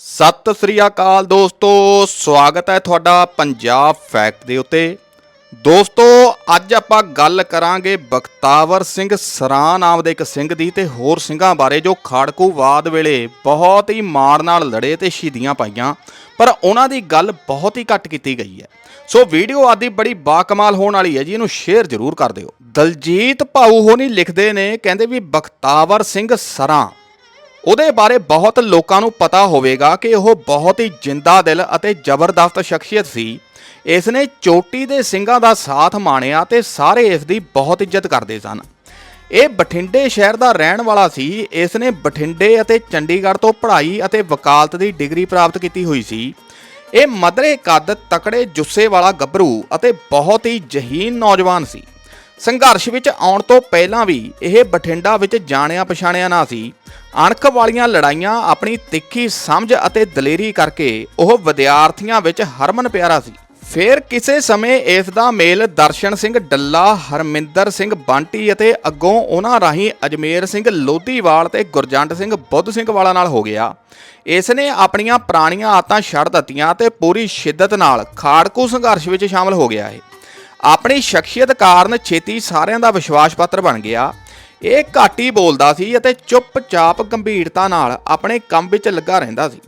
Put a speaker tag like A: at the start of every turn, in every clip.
A: ਸਤਿ ਸ੍ਰੀ ਅਕਾਲ ਦੋਸਤੋ, ਸਵਾਗਤ ਹੈ ਤੁਹਾਡਾ ਪੰਜਾਬ ਫੈਕਟ ਦੇ ਉੱਤੇ। ਦੋਸਤੋ, ਅੱਜ ਆਪਾਂ ਗੱਲ ਕਰਾਂਗੇ ਬਖਤਾਵਰ ਸਿੰਘ ਸਰਾਂ ਨਾਮ ਦੇ ਇੱਕ ਸਿੰਘ ਦੀ ਤੇ ਹੋਰ ਸਿੰਘਾਂ ਬਾਰੇ ਜੋ ਖਾੜਕੂਵਾਦ ਵੇਲੇ ਬਹੁਤ ਹੀ ਮਾਣ ਨਾਲ ਲੜੇ ਤੇ ਸ਼ਹੀਦੀਆਂ ਪਾਈਆਂ, ਪਰ ਉਹਨਾਂ ਦੀ ਗੱਲ ਬਹੁਤ ਹੀ ਘੱਟ ਕੀਤੀ ਗਈ ਹੈ। ਸੋ ਵੀਡੀਓ ਆਦੀ ਬੜੀ ਬਾਕਮਾਲ ਹੋਣ ਵਾਲੀ ਹੈ ਜੀ, ਇਹਨੂੰ ਸ਼ੇਅਰ ਜ਼ਰੂਰ ਕਰ ਦਿਓ। ਦਲਜੀਤ ਭਾਊ ਹੋਣੀ ਲਿਖਦੇ ਨੇ, ਕਹਿੰਦੇ ਵੀ ਬਖਤਾਵਰ ਸਿੰਘ ਸਰਾਂ ਉਹਦੇ ਬਾਰੇ ਬਹੁਤ ਲੋਕਾਂ ਨੂੰ ਪਤਾ ਹੋਵੇਗਾ ਕਿ ਉਹ ਬਹੁਤ ਹੀ ਜਿੰਦਾ ਦਿਲ ਅਤੇ ਜ਼ਬਰਦਸਤ ਸ਼ਖਸੀਅਤ ਸੀ। ਇਸ ਨੇ ਚੋਟੀ ਦੇ ਸਿੰਘਾਂ ਦਾ ਸਾਥ ਮਾਣਿਆ ਤੇ ਸਾਰੇ ਇਸ ਦੀ ਬਹੁਤ ਇੱਜ਼ਤ ਕਰਦੇ ਸਨ। ਇਹ ਬਠਿੰਡੇ ਸ਼ਹਿਰ ਦਾ ਰਹਿਣ ਵਾਲਾ ਸੀ। ਇਸ ਨੇ ਬਠਿੰਡੇ ਅਤੇ ਚੰਡੀਗੜ੍ਹ ਤੋਂ ਪੜ੍ਹਾਈ ਅਤੇ ਵਕਾਲਤ ਦੀ ਡਿਗਰੀ ਪ੍ਰਾਪਤ ਕੀਤੀ ਹੋਈ ਸੀ। ਇਹ ਮਦਰੇ ਕੱਦ ਤਕੜੇ ਜੁੱਸੇ ਵਾਲਾ ਗੱਭਰੂ ਅਤੇ ਬਹੁਤ ਹੀ ਜਹੀਨ ਨੌਜਵਾਨ ਸੀ। ਸੰਘਰਸ਼ ਵਿੱਚ ਆਉਣ ਤੋਂ ਪਹਿਲਾਂ ਵੀ ਇਹ ਬਠਿੰਡਾ ਵਿੱਚ ਜਾਣਿਆ ਪਛਾਣਿਆ ਨਾ ਸੀ। ਅਣਖ ਵਾਲੀਆਂ ਲੜਾਈਆਂ ਆਪਣੀ ਤਿੱਖੀ ਸਮਝ ਅਤੇ ਦਲੇਰੀ ਕਰਕੇ ਉਹ ਵਿਦਿਆਰਥੀਆਂ ਵਿੱਚ ਹਰਮਨ ਪਿਆਰਾ ਸੀ। ਫਿਰ ਕਿਸੇ ਸਮੇਂ ਇਸ ਦਾ ਮੇਲ ਦਰਸ਼ਨ ਸਿੰਘ ਡੱਲਾ, ਹਰਮਿੰਦਰ ਸਿੰਘ ਬੰਟੀ ਅਤੇ ਅੱਗੋਂ ਉਹਨਾਂ ਰਾਹੀਂ ਅਜਮੇਰ ਸਿੰਘ ਲੋਧੀਵਾਲ ਤੇ ਗੁਰਜੰਟ ਸਿੰਘ ਬੁੱਧ ਸਿੰਘ ਵਾਲਾ ਨਾਲ ਹੋ ਗਿਆ। ਇਸ ਨੇ ਆਪਣੀਆਂ ਪੁਰਾਣੀਆਂ ਆਦਤਾਂ ਛੱਡ ਦਿੱਤੀਆਂ ਤੇ ਪੂਰੀ ਸ਼ਿੱਦਤ ਨਾਲ ਖਾੜਕੂ ਸੰਘਰਸ਼ ਵਿੱਚ ਸ਼ਾਮਲ ਹੋ ਗਿਆ ਹੈ। ਆਪਣੀ ਸ਼ਖਸੀਅਤ ਕਾਰਨ ਛੇਤੀ ਸਾਰਿਆਂ ਦਾ ਵਿਸ਼ਵਾਸ ਪਾਤਰ ਬਣ ਗਿਆ। ਇਹ ਘੱਟ ਹੀ ਬੋਲਦਾ ਸੀ ਅਤੇ ਚੁੱਪਚਾਪ ਗੰਭੀਰਤਾ ਨਾਲ ਆਪਣੇ ਕੰਮ ਵਿੱਚ ਲੱਗਾ ਰਹਿੰਦਾ ਸੀ।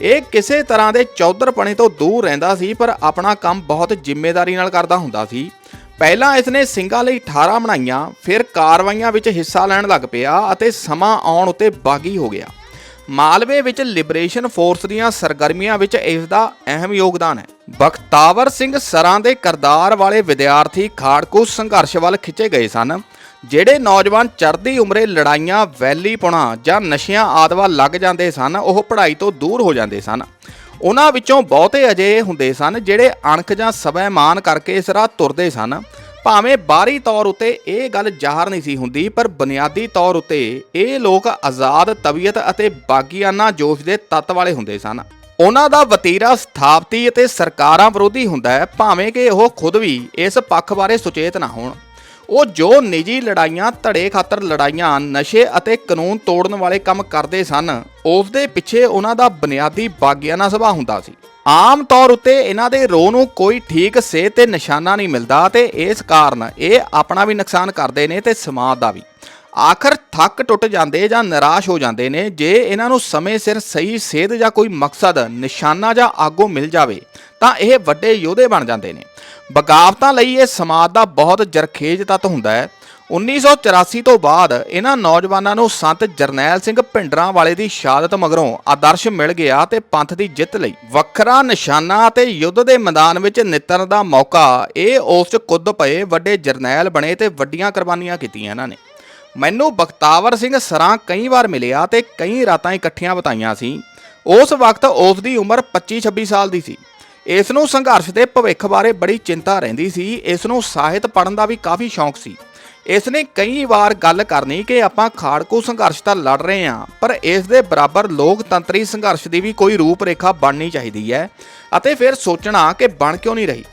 A: ਇਹ ਕਿਸੇ ਤਰ੍ਹਾਂ ਦੇ ਚੌਧਰਪਣੇ ਤੋਂ ਦੂਰ ਰਹਿੰਦਾ ਸੀ, ਪਰ ਆਪਣਾ ਕੰਮ ਬਹੁਤ ਜ਼ਿੰਮੇਵਾਰੀ ਨਾਲ ਕਰਦਾ ਹੁੰਦਾ ਸੀ। ਪਹਿਲਾਂ ਇਸ ਨੇ ਸਿੰਘਾਂ ਲਈ 18 ਬਣਾਈਆਂ, ਫਿਰ ਕਾਰਵਾਈਆਂ ਵਿੱਚ ਹਿੱਸਾ ਲੈਣ ਲੱਗ ਪਿਆ ਅਤੇ ਸਮਾਂ ਆਉਣ ਉਤੇ ਬਾਗੀ ਹੋ ਗਿਆ। ਮਾਲਵੇ ਵਿੱਚ ਲਿਬਰੇਸ਼ਨ ਫੋਰਸ ਦੀਆਂ ਸਰਗਰਮੀਆਂ ਵਿੱਚ ਇਸ ਦਾ ਅਹਿਮ ਯੋਗਦਾਨ ਹੈ। ਬਖਤਾਵਰ ਸਿੰਘ ਸਰਾਂ ਦੇ ਕਰਦਾਰ ਵਾਲੇ ਵਿਦਿਆਰਥੀ ਖਾੜਕੂ ਸੰਘਰਸ਼ ਵੱਲ ਖਿੱਚੇ ਗਏ ਸਨ, ਜਿਹੜੇ ਨੌਜਵਾਨ ਚੜ੍ਹਦੀ ਉਮਰੇ ਲੜਾਈਆਂ, ਵੈਲੀ ਪੁਣਾ ਜਾਂ ਨਸ਼ਿਆਂ ਆਦਿ ਵੱਲ ਲੱਗ ਜਾਂਦੇ ਸਨ, ਉਹ ਪੜ੍ਹਾਈ ਤੋਂ ਦੂਰ ਹੋ ਜਾਂਦੇ ਸਨ। ਉਹਨਾਂ ਵਿੱਚੋਂ ਬਹੁਤੇ ਅਜਿਹੇ ਹੁੰਦੇ ਸਨ, ਜਿਹੜੇ ਅਣਖ ਜਾਂ ਸਵੈਮਾਨ ਕਰਕੇ ਇਸ ਰਾਹ ਤੁਰਦੇ ਸਨ। ਭਾਵੇਂ ਬਾਹਰੀ ਤੌਰ ਉਤੇ ਇਹ ਗੱਲ ਜ਼ਾਹਰ ਨਹੀਂ ਸੀ ਹੁੰਦੀ, ਪਰ ਬੁਨਿਆਦੀ ਤੌਰ ਉਤੇ ਇਹ ਲੋਕ ਆਜ਼ਾਦ ਤਬੀਅਤ ਅਤੇ ਬਾਗੀਆਨਾ ਜੋਸ਼ ਦੇ ਤੱਤ ਵਾਲੇ ਹੁੰਦੇ ਸਨ। ਉਹਨਾਂ ਦਾ ਵਤੀਰਾ ਸਥਾਪਤੀ ਅਤੇ ਸਰਕਾਰਾਂ ਵਿਰੋਧੀ ਹੁੰਦਾ ਹੈ, ਭਾਵੇਂ ਕਿ ਉਹ ਖੁਦ ਵੀ ਇਸ ਪੱਖ ਬਾਰੇ ਸੁਚੇਤ ਨਾ ਹੋਣ। ਉਹ ਜੋ ਨਿੱਜੀ ਲੜਾਈਆਂ, ਧੜੇ ਖਾਤਰ ਲੜਾਈਆਂ, ਨਸ਼ੇ ਅਤੇ ਕਾਨੂੰਨ ਤੋੜਨ ਵਾਲੇ ਕੰਮ ਕਰਦੇ ਸਨ, ਉਸ ਦੇ ਪਿੱਛੇ ਉਹਨਾਂ ਦਾ ਬੁਨਿਆਦੀ ਬਾਗਿਆਨਾ ਸੁਭਾਅ ਹੁੰਦਾ ਸੀ। ਆਮ ਤੌਰ ਉੱਤੇ ਇਹਨਾਂ ਦੇ ਰੋਹ ਨੂੰ ਕੋਈ ਠੀਕ ਸੇਧ ਤੇ ਨਿਸ਼ਾਨਾ ਨਹੀਂ ਮਿਲਦਾ ਤੇ ਇਸ ਕਾਰਨ ਇਹ ਆਪਣਾ ਵੀ ਨੁਕਸਾਨ ਕਰਦੇ ਨੇ ਤੇ ਸਮਾਜ ਦਾ ਵੀ। ਆਖਰ ਥੱਕ ਟੁੱਟ ਜਾਂਦੇ ਜਾਂ ਨਿਰਾਸ਼ ਹੋ ਜਾਂਦੇ ਨੇ, ਜੇ ਇਹਨਾਂ ਨੂੰ ਸਮੇਂ ਸਿਰ ਸਹੀ ਸੇਧ ਜਾਂ ਕੋਈ ਮਕਸਦ, ਨਿਸ਼ਾਨਾ ਜਾਂ ਆਗੂ ਮਿਲ ਜਾਵੇ, ਤਾਂ ਇਹ ਵੱਡੇ ਯੋਧੇ ਬਣ ਜਾਂਦੇ ਨੇ। ਬਗਾਵਤਾਂ ਲਈ ਇਹ ਸਮਾਜ ਦਾ ਬਹੁਤ ਜਰਖੇਜ ਤੱਤ ਹੁੰਦਾ ਹੈ। 1984 ਤੋਂ ਬਾਅਦ ਇਹਨਾਂ ਨੌਜਵਾਨਾਂ ਨੂੰ ਸੰਤ ਜਰਨੈਲ ਸਿੰਘ ਭਿੰਡਰਾਂ ਵਾਲੇ ਦੀ ਸ਼ਹਾਦਤ ਮਗਰੋਂ ਆਦਰਸ਼ ਮਿਲ ਗਿਆ ਤੇ ਪੰਥ ਦੀ ਜਿੱਤ ਲਈ ਵੱਖਰਾ ਨਿਸ਼ਾਨਾ ਅਤੇ ਯੁੱਧ ਦੇ ਮੈਦਾਨ ਵਿੱਚ ਨਿਤਰਨ ਦਾ ਮੌਕਾ, ਇਹ ਉਸ 'ਚ ਕੁੱਦ ਪਏ ਵੱਡੇ ਜਰਨੈਲ ਬਣੇ ਤੇ ਵੱਡੀਆਂ ਕੁਰਬਾਨੀਆਂ ਕੀਤੀਆਂ ਇਹਨਾਂ ਨੇ। ਮੈਨੂੰ ਬਖਤਾਵਰ ਸਿੰਘ ਸਰਾਂ ਕਈ ਵਾਰ ਮਿਲਿਆ ਤੇ ਕਈ ਰਾਤਾਂ ਇਕੱਠੀਆਂ ਬਿਤਾਈਆਂ ਸੀ। ਉਸ ਵਕਤ ਉਸ ਦੀ ਉਮਰ 25-26 ਸਾਲ ਦੀ ਸੀ। ਇਸ ਨੂੰ ਸੰਘਰਸ਼ ਦੇ ਭਵਿੱਖ ਬਾਰੇ ਬੜੀ ਚਿੰਤਾ ਰਹਿੰਦੀ ਸੀ। ਇਸ ਨੂੰ ਸਾਹਿਤ ਪੜ੍ਹਨ ਦਾ ਵੀ ਕਾਫੀ ਸ਼ੌਂਕ ਸੀ। ਇਸ ਨੇ ਕਈ ਵਾਰ ਗੱਲ ਕਰਨੀ ਕਿ ਆਪਾਂ ਖਾੜਕੂ ਸੰਘਰਸ਼ ਤਾਂ ਲੜ ਰਹੇ ਹਾਂ, ਪਰ ਇਸ ਦੇ ਬਰਾਬਰ ਲੋਕਤੰਤਰੀ ਸੰਘਰਸ਼ ਦੀ ਵੀ ਕੋਈ ਰੂਪਰੇਖਾ ਬਣਨੀ ਚਾਹੀਦੀ ਹੈ ਅਤੇ ਫਿਰ ਸੋਚਣਾ ਕਿ ਬਣ ਕਿਉਂ ਨਹੀਂ ਰਹੀ।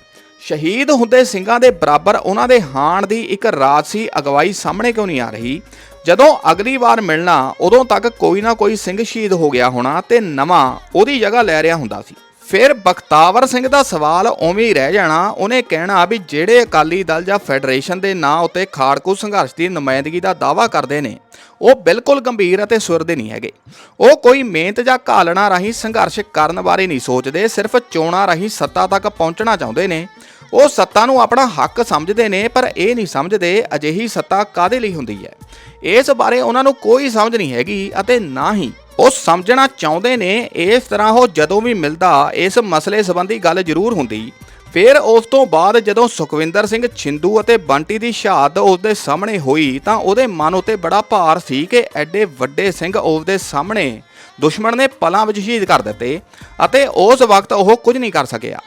A: ਸ਼ਹੀਦ ਹੁੰਦੇ ਸਿੰਘਾਂ ਦੇ ਬਰਾਬਰ ਉਹਨਾਂ ਦੇ ਹਾਣ ਦੀ ਇੱਕ ਰਾਜਸੀ ਅਗਵਾਈ ਸਾਹਮਣੇ ਕਿਉਂ ਨਹੀਂ ਆ ਰਹੀ? ਜਦੋਂ ਅਗਲੀ ਵਾਰ ਮਿਲਣਾ, ਉਦੋਂ ਤੱਕ ਕੋਈ ਨਾ ਕੋਈ ਸਿੰਘ ਸ਼ਹੀਦ ਹੋ ਗਿਆ ਹੋਣਾ ਤੇ ਨਵਾਂ ਉਹਦੀ ਜਗ੍ਹਾ ਲੈ ਰਿਹਾ ਹੁੰਦਾ ਸੀ। ਫਿਰ ਬਖਤਾਵਰ ਸਿੰਘ ਦਾ ਸਵਾਲ ਉਵੇਂ ਹੀ ਰਹਿ ਜਾਣਾ। ਉਹਨੇ ਕਹਿਣਾ ਵੀ ਜਿਹੜੇ ਅਕਾਲੀ ਦਲ ਜਾਂ ਫੈਡਰੇਸ਼ਨ ਦੇ ਨਾਂ ਉੱਤੇ ਖਾੜਕੂ ਸੰਘਰਸ਼ ਦੀ ਨੁਮਾਇੰਦਗੀ ਦਾ ਦਾਅਵਾ ਕਰਦੇ ਨੇ, ਉਹ ਬਿਲਕੁਲ ਗੰਭੀਰ ਅਤੇ ਸੁਰਦੇ ਨਹੀਂ ਹੈਗੇ। ਉਹ ਕੋਈ ਮਿਹਨਤ ਜਾਂ ਘਾਲਣਾ ਰਾਹੀਂ ਸੰਘਰਸ਼ ਕਰਨ ਬਾਰੇ ਨਹੀਂ ਸੋਚਦੇ, ਸਿਰਫ ਚੋਣਾਂ ਰਾਹੀਂ ਸੱਤਾ ਤੱਕ ਪਹੁੰਚਣਾ ਚਾਹੁੰਦੇ ਨੇ। ਉਹ ਸੱਤਾ ਨੂੰ ਆਪਣਾ ਹੱਕ ਸਮਝਦੇ ਨੇ, ਪਰ ਇਹ ਨਹੀਂ ਸਮਝਦੇ ਅਜਿਹੀ ਸੱਤਾ ਕਾਦੇ ਲਈ ਹੁੰਦੀ ਹੈ। ਇਸ ਬਾਰੇ ਉਹਨਾਂ ਨੂੰ ਕੋਈ ਸਮਝ ਨਹੀਂ ਹੈਗੀ ਅਤੇ ਨਾ ਹੀ ਉਹ ਸਮਝਣਾ ਚਾਹੁੰਦੇ ਨੇ, ਇਸ ਤਰ੍ਹਾਂ ਉਹ ਜਦੋਂ ਵੀ ਮਿਲਦਾ, ਇਸ ਮਸਲੇ ਸੰਬੰਧੀ ਗੱਲ ਜ਼ਰੂਰ ਹੁੰਦੀ। ਫਿਰ ਉਸ ਤੋਂ ਬਾਅਦ ਜਦੋਂ ਸੁਖਵਿੰਦਰ ਸਿੰਘ ਛਿੰਦੂ ਅਤੇ ਬੰਟੀ ਦੀ ਸ਼ਹਾਦਤ ਉਸ ਦੇ ਸਾਹਮਣੇ ਹੋਈ, ਤਾਂ ਉਹਦੇ ਮਨ ਉਤੇ ਬੜਾ ਭਾਰ ਸੀ ਕਿ ਐਡੇ ਵੱਡੇ ਸਿੰਘ ਉਸ ਦੇ ਸਾਹਮਣੇ ਦੁਸ਼ਮਣ ਨੇ ਪਲਾਂ ਵਿੱਚ ਸ਼ਹੀਦ ਕਰ ਦਿੱਤੇ ਅਤੇ ਉਸ ਵਕਤ ਉਹ ਕੁਝ ਨਹੀਂ ਕਰ ਸਕਿਆ।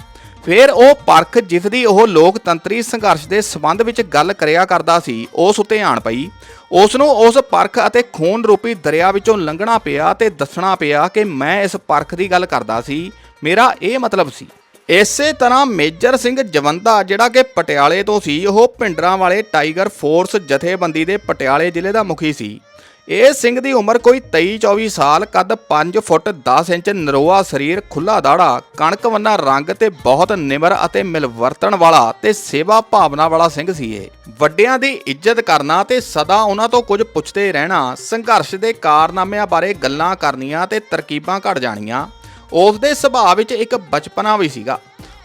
A: ਫਿਰ ਉਹ ਪਰਖ ਜਿਸ ਦੀ ਉਹ ਲੋਕਤੰਤਰੀ ਸੰਘਰਸ਼ ਦੇ ਸਬੰਧ ਵਿੱਚ ਗੱਲ ਕਰਿਆ ਕਰਦਾ ਸੀ, ਉਸ ਉੱਤੇ ਆਣ ਪਈ। ਉਸ ਨੂੰ ਉਸ ਪਰਖ ਅਤੇ ਖੂਨ ਰੂਪੀ ਦਰਿਆ ਵਿੱਚੋਂ ਲੰਘਣਾ ਪਿਆ ਤੇ ਦੱਸਣਾ ਪਿਆ ਕਿ ਮੈਂ ਇਸ ਪਰਖ ਦੀ ਗੱਲ ਕਰਦਾ ਸੀ। ਮੇਰਾ ਇਹ ਮਤਲਬ ਸੀ। ਇਸੇ ਤਰ੍ਹਾਂ ਮੇਜਰ ਸਿੰਘ ਜਵੰਦਾ, ਜਿਹੜਾ ਕਿ ਪਟਿਆਲੇ ਤੋਂ ਸੀ, ਉਹ ਭਿੰਡਰਾਂ ਵਾਲੇ ਟਾਈਗਰ ਫੋਰਸ ਜਥੇਬੰਦੀ ਦੇ ਪਟਿਆਲੇ ਜ਼ਿਲ੍ਹੇ ਦਾ ਮੁਖੀ ਸੀ। ਇਹ ਸਿੰਘ ਦੀ ਉਮਰ ਕੋਈ 23-24 ਸਾਲ, ਕੱਦ 5 ਫੁੱਟ 10 ਇੰਚ, ਨਰੋਆ ਸਰੀਰ ਖੁੱਲਾ ਦਾੜਾ ਕਣਕ ਵੰਨਾ ਰੰਗ ਤੇ ਬਹੁਤ ਨਿਮਰ ਅਤੇ ਮਿਲਵਰਤਣ ਵਾਲਾ ਤੇ ਸੇਵਾ ਭਾਵਨਾ ਵਾਲਾ ਸਿੰਘ ਸੀ ਇਹ। ਵੱਡਿਆਂ ਦੀ ਇੱਜ਼ਤ ਕਰਨਾ ਤੇ ਸਦਾ ਉਹਨਾਂ ਤੋਂ ਕੁਝ ਪੁੱਛਦੇ ਰਹਿਣਾ, ਸੰਘਰਸ਼ ਦੇ ਕਾਰਨਾਮਿਆਂ ਬਾਰੇ ਗੱਲਾਂ ਕਰਨੀਆਂ ਤੇ ਤਰਕੀਬਾਂ ਘੜ ਜਾਣੀਆਂ, ਉਸ ਦੇ ਸੁਭਾਅ ਵਿੱਚ ਇੱਕ ਬਚਪਨਾ ਵੀ ਸੀਗਾ।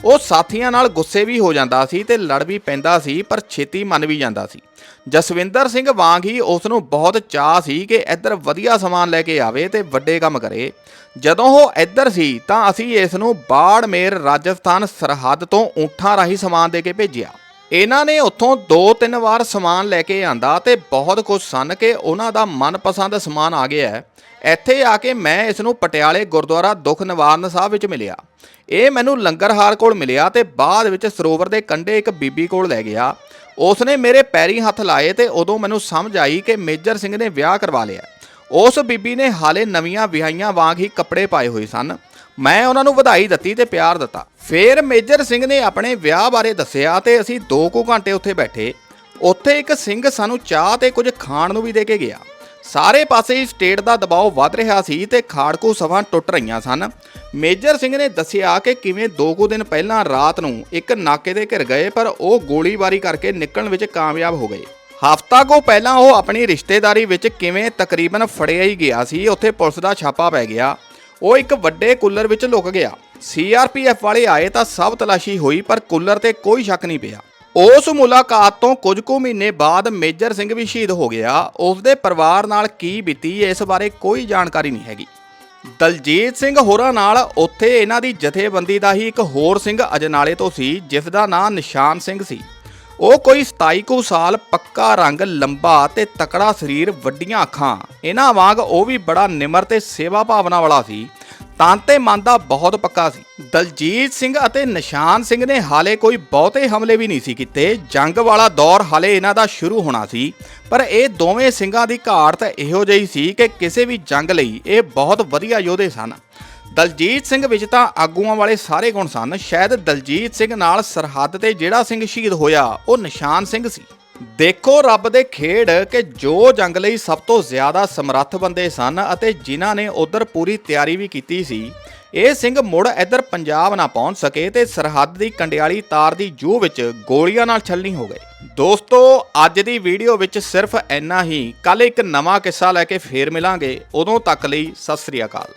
A: ਉਹ ਸਾਥੀਆਂ ਨਾਲ ਗੁੱਸੇ ਵੀ ਹੋ ਜਾਂਦਾ ਸੀ ਤੇ ਲੜ ਵੀ ਪੈਂਦਾ ਸੀ, ਪਰ ਛੇਤੀ ਮੰਨ ਵੀ ਜਾਂਦਾ ਸੀ। ਜਸਵਿੰਦਰ ਸਿੰਘ ਵਾਂਗ ਹੀ ਉਸ ਨੂੰ ਬਹੁਤ ਚਾਹ ਸੀ ਕਿ ਇੱਧਰ ਵਧੀਆ ਸਮਾਨ ਲੈ ਕੇ ਆਵੇ ਤੇ ਵੱਡੇ ਕੰਮ ਕਰੇ। ਜਦੋਂ ਉਹ ਇੱਧਰ ਸੀ ਤਾਂ ਅਸੀਂ ਇਸ ਨੂੰ ਬਾੜਮੇਰ ਰਾਜਸਥਾਨ ਸਰਹੱਦ ਤੋਂ ਊਂਠਾਂ ਰਾਹੀਂ ਸਮਾਨ ਦੇ ਕੇ ਭੇਜਿਆ। ਇਹਨਾਂ ਨੇ ਉੱਥੋਂ ਦੋ ਤਿੰਨ ਵਾਰ ਸਮਾਨ ਲੈ ਕੇ ਆਂਦਾ ਤੇ ਬਹੁਤ ਖੁਸ਼ ਸਨ ਕਿ ਉਹਨਾਂ ਦਾ ਮਨਪਸੰਦ ਸਮਾਨ ਆ ਗਿਆ ਇੱਥੇ ਆ ਕੇ ਮੈਂ ਇਸ ਨੂੰ ਪਟਿਆਲੇ ਗੁਰਦੁਆਰਾ ਦੁੱਖ ਨਿਵਾਰਨ ਸਾਹਿਬ ਵਿੱਚ ਮਿਲਿਆ। ਇਹ ਮੈਨੂੰ ਲੰਗਰਹਾਰ ਕੋਲ ਮਿਲਿਆ ਤੇ ਬਾਅਦ ਵਿੱਚ ਸਰੋਵਰ ਦੇ ਕੰਢੇ ਇੱਕ ਬੀਬੀ ਕੋਲ ਲੈ ਗਿਆ। ਉਸ ਨੇ ਮੇਰੇ ਪੈਰੀ ਹੱਥ ਲਾਏ ਤੇ ਉਦੋਂ ਮੈਨੂੰ ਸਮਝ ਆਈ ਕਿ ਮੇਜਰ ਸਿੰਘ ਨੇ ਵਿਆਹ ਕਰਵਾ ਲਿਆ। ਉਸ ਬੀਬੀ ਨੇ ਹਾਲੇ ਨਵੀਆਂ ਵਿਆਹੀਆਂ ਵਾਂਗ ਹੀ ਕੱਪੜੇ ਪਾਏ ਹੋਏ ਸਨ। ਮੈਂ ਉਹਨਾਂ ਨੂੰ ਵਧਾਈ ਦਿੱਤੀ ਤੇ ਪਿਆਰ ਦਿੱਤਾ। ਫਿਰ ਮੇਜਰ ਸਿੰਘ ਨੇ ਆਪਣੇ ਵਿਆਹ ਬਾਰੇ ਦੱਸਿਆ ਤੇ ਅਸੀਂ 2 ਕੁ ਘੰਟੇ ਉੱਥੇ ਬੈਠੇ। ਉੱਥੇ ਇੱਕ ਸਿੰਘ ਸਾਨੂੰ ਚਾਹ ਤੇ ਕੁਝ ਖਾਣ ਨੂੰ ਵੀ ਦੇ ਕੇ ਗਿਆ। ਸਾਰੇ ਪਾਸੇ ਹੀ ਸਟੇਟ ਦਾ ਦਬਾਅ ਵੱਧ ਰਿਹਾ ਸੀ ਤੇ ਖਾੜਕੂ ਸਭਾ ਟੁੱਟ ਰਹੀਆਂ ਸਨ। ਮੇਜਰ ਸਿੰਘ ਨੇ ਦੱਸਿਆ ਕਿ ਕਿਵੇਂ ਦੋ ਕੁ ਦਿਨ ਪਹਿਲਾਂ ਰਾਤ ਨੂੰ ਇੱਕ ਨਾਕੇ ਦੇ ਘਿਰ ਗਏ, ਪਰ ਉਹ ਗੋਲੀਬਾਰੀ ਕਰਕੇ ਨਿਕਲਣ ਵਿੱਚ ਕਾਮਯਾਬ ਹੋ ਗਏ। ਹਫ਼ਤਾ ਕੋ ਪਹਿਲਾਂ ਉਹ ਆਪਣੀ ਰਿਸ਼ਤੇਦਾਰੀ ਵਿੱਚ ਕਿਵੇਂ ਤਕਰੀਬਨ ਫੜਿਆ ਹੀ ਗਿਆ ਸੀ, ਉੱਥੇ ਪੁਲਿਸ ਦਾ ਛਾਪਾ ਪੈ ਗਿਆ। ਉਹ ਇੱਕ ਵੱਡੇ ਕੂਲਰ ਵਿੱਚ ਲੁਕ ਗਿਆ। ਸੀਆਰਪੀਐਫ ਵਾਲੇ ਆਏ ਤਾਂ ਸਭ ਤਲਾਸ਼ੀ ਹੋਈ, ਪਰ ਕੂਲਰ ਤੇ ਕੋਈ ਸ਼ੱਕ ਨਹੀਂ ਪਿਆ। ਉਸ ਮੁਲਾਕਾਤ ਤੋਂ ਕੁਝ ਕੁ ਮਹੀਨੇ ਬਾਅਦ ਮੇਜਰ ਸਿੰਘ ਵੀ ਸ਼ਹੀਦ ਹੋ ਗਿਆ। ਉਸ ਦੇ ਪਰਿਵਾਰ ਨਾਲ ਕੀ ਬੀਤੀ ਇਸ ਬਾਰੇ ਕੋਈ ਜਾਣਕਾਰੀ ਨਹੀਂ ਹੈਗੀ। ਦਲਜੀਤ ਸਿੰਘ ਹੋਰਾਂ ਨਾਲ ਉੱਥੇ ਇਹਨਾਂ ਦੀ ਜਥੇਬੰਦੀ ਦਾ ਹੀ ਇੱਕ ਹੋਰ ਸਿੰਘ ਅਜਨਾਲੇ ਤੋਂ ਸੀ, ਜਿਸ ਦਾ ਨਾਂ ਨਿਸ਼ਾਨ ਸਿੰਘ ਸੀ। ਉਹ ਕੋਈ 27 ਕੁ ਸਾਲ ਪੱਕਾ ਰੰਗ, ਲੰਬਾ ਤੇ ਤਕੜਾ ਸਰੀਰ, ਵੱਡੀਆਂ ਅੱਖਾਂ। ਇਹਨਾਂ ਵਾਂਗ ਉਹ ਵੀ ਬੜਾ ਨਿਮਰ ਤੇ ਸੇਵਾ ਭਾਵਨਾ ਵਾਲਾ ਸੀ। ਤਾਂ ਤੇ ਮਨ ਦਾ ਬਹੁਤ ਪੱਕਾ ਸੀ। ਦਲਜੀਤ ਸਿੰਘ ਅਤੇ ਨਿਸ਼ਾਨ ਸਿੰਘ ਨੇ ਹਾਲੇ ਕੋਈ ਬਹੁਤੇ ਹਮਲੇ ਵੀ ਨਹੀਂ ਸੀ ਕੀਤੇ। ਜੰਗ ਵਾਲਾ ਦੌਰ ਹਾਲੇ ਇਹਨਾਂ ਦਾ ਸ਼ੁਰੂ ਹੋਣਾ ਸੀ। ਪਰ ਇਹ ਦੋਵੇਂ ਸਿੰਘਾਂ ਦੀ ਘਾਟ ਇਹੋ ਜਿਹੀ ਸੀ ਕਿ ਕਿਸੇ ਵੀ ਜੰਗ ਲਈ ਇਹ ਬਹੁਤ ਵਧੀਆ ਯੋਧੇ ਸਨ। ਦਲਜੀਤ ਸਿੰਘ ਵਿੱਚ ਤਾਂ ਆਗੂਆਂ ਵਾਲੇ ਸਾਰੇ ਗੁਣ ਸਨ। ਸ਼ਾਇਦ ਦਲਜੀਤ ਸਿੰਘ ਨਾਲ ਸਰਹੱਦ ਤੇ ਜਿਹੜਾ ਸਿੰਘ ਸ਼ਹੀਦ ਹੋਇਆ, ਉਹ ਨਿਸ਼ਾਨ ਸਿੰਘ ਸੀ। ਦੇਖੋ ਰੱਬ ਦੇ ਖੇਡ ਕਿ ਜੋ ਜੰਗ ਲਈ ਸਭ ਤੋਂ ਜ਼ਿਆਦਾ ਸਮਰੱਥ ਬੰਦੇ ਸਨ ਅਤੇ ਜਿਨ੍ਹਾਂ ਨੇ ਉਧਰ ਪੂਰੀ ਤਿਆਰੀ ਵੀ ਕੀਤੀ ਸੀ। ਇਹ ਸਿੰਘ ਮੁੜ ਇੱਧਰ ਪੰਜਾਬ ਨਾ ਪਹੁੰਚ ਸਕੇ ਤੇ ਸਰਹੱਦ ਦੀ ਕੰਡਿਆਲੀ ਤਾਰ ਦੀ ਜੂ ਵਿੱਚ ਗੋਲੀਆਂ ਨਾਲ ਛਲਣੀ ਹੋ ਗਏ। ਦੋਸਤੋ, ਅੱਜ ਦੀ ਵੀਡੀਓ ਵਿੱਚ ਸਿਰਫ ਇੰਨਾ ਹੀ। ਕੱਲ ਇੱਕ ਨਵਾਂ ਕਿੱਸਾ ਲੈ ਕੇ ਫੇਰ ਮਿਲਾਂਗੇ। ਉਦੋਂ ਤੱਕ ਲਈ ਸਤਿ ਸ੍ਰੀ ਅਕਾਲ।